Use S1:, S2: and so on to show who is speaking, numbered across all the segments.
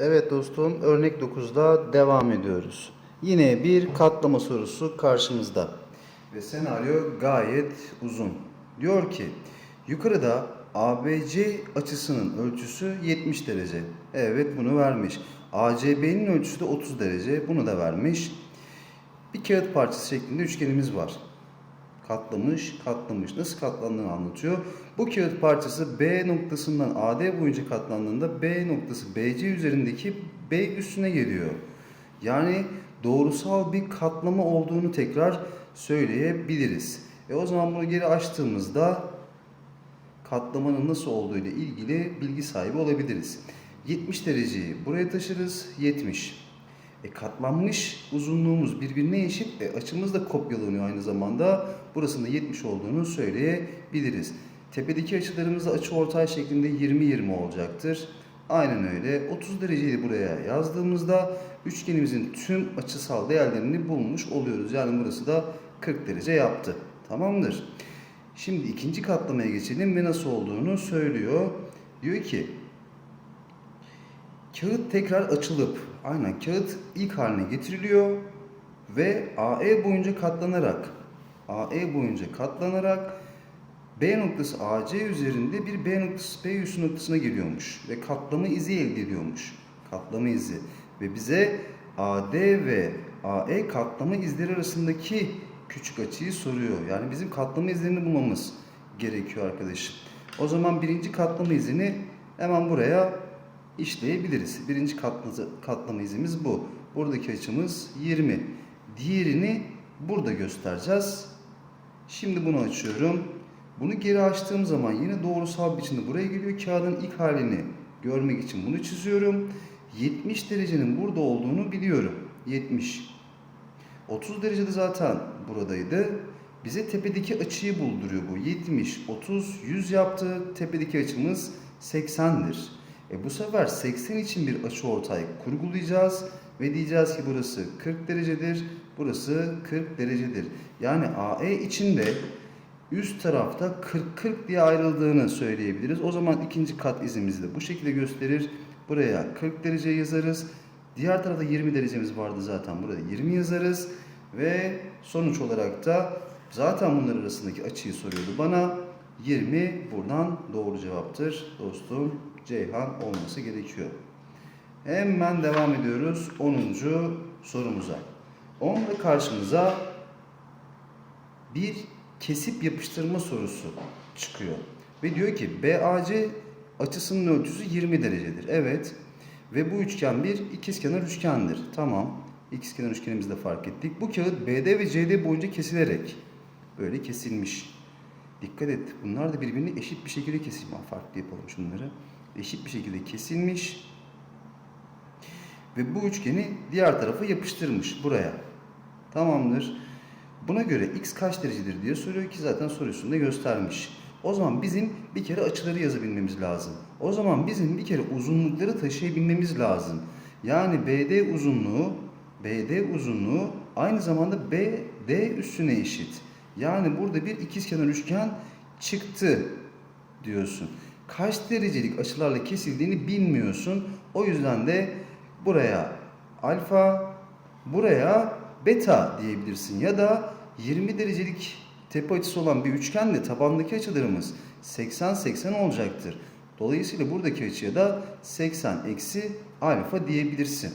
S1: Evet dostum örnek 9'da devam ediyoruz. Yine bir katlama sorusu karşımızda. Ve senaryo gayet uzun. Diyor ki yukarıda ABC açısının ölçüsü 70 derece. Evet bunu vermiş. ACB'nin ölçüsü de 30 derece. Bunu da vermiş. Bir kağıt parçası şeklinde üçgenimiz var. Katlamış, katlamış. Nasıl katlandığını anlatıyor. Bu kağıt parçası B noktasından AD boyunca katlandığında B noktası BC üzerindeki B üstüne geliyor. Yani doğrusal bir katlama olduğunu tekrar söyleyebiliriz. E o zaman bunu geri açtığımızda katlamanın nasıl olduğu ile ilgili bilgi sahibi olabiliriz. 70 dereceyi buraya taşırız. 70. E katlanmış uzunluğumuz birbirine eşit. E açımız da kopyalanıyor aynı zamanda. Burasının da 70 olduğunu söyleyebiliriz. Tepedeki açılarımız da açı ortay şeklinde 20-20 olacaktır. Aynen öyle. 30 dereceyi buraya yazdığımızda üçgenimizin tüm açısal değerlerini bulmuş oluyoruz. Yani burası da 40 derece yaptı. Tamamdır. Şimdi ikinci katlamaya geçelim ve nasıl olduğunu söylüyor. Diyor ki kağıt tekrar açılıp aynen kağıt ilk haline getiriliyor ve AE boyunca katlanarak AE boyunca katlanarak B noktası AC üzerinde bir B noktası B üssü noktasına geliyormuş ve katlama izi elde ediyormuş. Katlama izi ve bize AD ve AE katlama izleri arasındaki küçük açıyı soruyor. Yani bizim katlama izlerini bulmamız gerekiyor arkadaşım. O zaman birinci katlama izini hemen buraya işleyebiliriz. Birinci katlama, katlama izimiz bu. Buradaki açımız 20. Diğerini burada göstereceğiz. Şimdi bunu açıyorum. Bunu geri açtığım zaman yine doğrusal biçimde buraya geliyor. Kağıdın ilk halini görmek için bunu çiziyorum. 70 derecenin burada olduğunu biliyorum. 70. 30 derecede zaten buradaydı. Bize tepedeki açıyı bulduruyor bu. 70, 30, 100 yaptı. Tepedeki açımız 80'dir. E bu sefer 80 için bir açı ortay kurgulayacağız ve diyeceğiz ki burası 40 derecedir, burası 40 derecedir. Yani AE içinde üst tarafta 40-40 diye ayrıldığını söyleyebiliriz. O zaman ikinci kat izimizi de bu şekilde gösterir. Buraya 40 derece yazarız. Diğer tarafta 20 derecemiz vardı zaten. Burada 20 yazarız. Ve sonuç olarak da zaten bunlar arasındaki açıyı soruyordu bana. 20 buradan doğru cevaptır dostum. Ceyhan olması gerekiyor. Hemen devam ediyoruz 10. sorumuza. Onda karşımıza bir kesip yapıştırma sorusu çıkıyor. Ve diyor ki BAC açısının ölçüsü 20 derecedir. Evet. Ve bu üçgen bir ikizkenar üçgendir. Tamam. İkizkenar üçgenimizi de fark ettik. Bu kağıt BD ve CD boyunca kesilerek böyle kesilmiş. Dikkat et. Bunlar da birbirini eşit bir şekilde kesilmiş. Farklı yapalım şunları. Eşit bir şekilde kesilmiş. Ve bu üçgeni diğer tarafa yapıştırmış buraya. Tamamdır. Buna göre x kaç derecedir diye soruyor ki zaten sorusunda göstermiş. O zaman bizim bir kere açıları yazabilmemiz lazım. O zaman bizim bir kere uzunlukları taşıyabilmemiz lazım. Yani BD uzunluğu BD uzunluğu aynı zamanda BD üstüne eşit. Yani burada bir ikizkenar üçgen çıktı diyorsun. Kaç derecelik açılarla kesildiğini bilmiyorsun. O yüzden de buraya alfa, buraya beta diyebilirsin. Ya da 20 derecelik tepe açısı olan bir üçgenle tabandaki açılarımız 80-80 olacaktır. Dolayısıyla buradaki açıya da 80 eksi alfa diyebilirsin.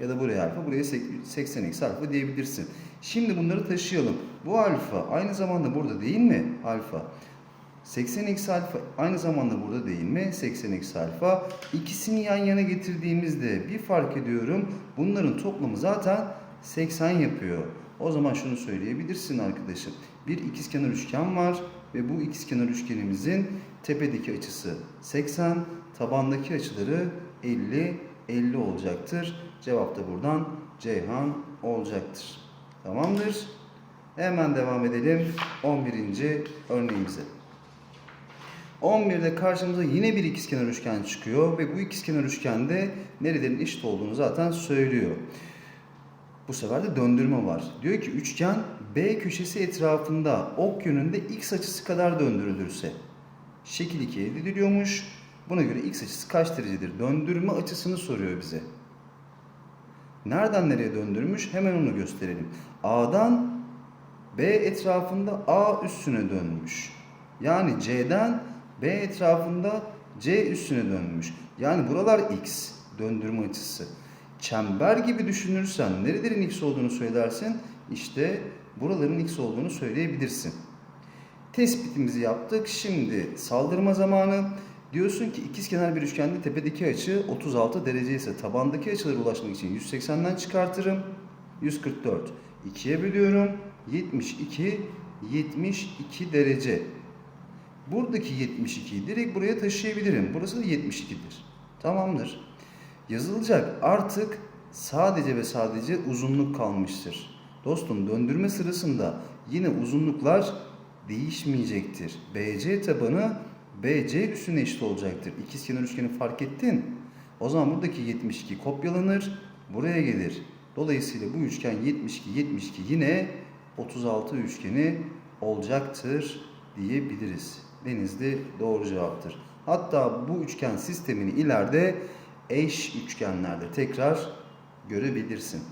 S1: Ya da buraya alfa, buraya 80 eksi alfa diyebilirsin. Şimdi bunları taşıyalım. Bu alfa aynı zamanda burada değil mi? Alfa. 80 eksi alfa aynı zamanda burada değil mi? 80 eksi alfa. İkisini yan yana getirdiğimizde bir fark ediyorum. Bunların toplamı zaten 80 yapıyor. O zaman şunu söyleyebilirsin arkadaşım. Bir ikizkenar üçgen var ve bu ikizkenar üçgenimizin tepedeki açısı 80, tabandaki açıları 50, 50 olacaktır. Cevap da buradan Ceyhan olacaktır. Tamamdır. Hemen devam edelim 11. örneğimize. 11'de karşımıza yine bir ikizkenar üçgen çıkıyor ve bu ikizkenar üçgende nerelerin eşit olduğunu zaten söylüyor. Bu sefer de döndürme var. Diyor ki üçgen B köşesi etrafında ok yönünde x açısı kadar döndürülürse şekil 2 elde ediliyormuş Buna göre x açısı kaç derecedir? Döndürme açısını soruyor bize. Nereden nereye döndürmüş? Hemen onu gösterelim. A'dan B etrafında A üstüne dönmüş. Yani C'den B etrafında C üstüne dönmüş. Yani buralar x döndürme açısı. Çember gibi düşünürsen nerelerin x olduğunu söylersin. İşte buraların x olduğunu söyleyebilirsin. Tespitimizi yaptık. Şimdi saldırma zamanı. Diyorsun ki ikizkenar bir üçgende tepedeki açı 36 derece ise tabandaki açılara ulaşmak için 180'den çıkartırım. 144. 2'ye bölüyorum. 72 72 derece. Buradaki 72'yi direkt buraya taşıyabilirim. Burası da 72'dir. Tamamdır. Yazılacak artık sadece ve sadece uzunluk kalmıştır. Dostum döndürme sırasında yine uzunluklar değişmeyecektir. BC tabanı BC üstüne eşit olacaktır. İkizkenar üçgeni fark ettin. O zaman buradaki 72 kopyalanır. Buraya gelir. Dolayısıyla bu üçgen 72 72 yine 36 üçgeni olacaktır diyebiliriz. Denizli doğru cevaptır. Hatta bu üçgen sistemini ileride eş üçgenlerde tekrar görebilirsin.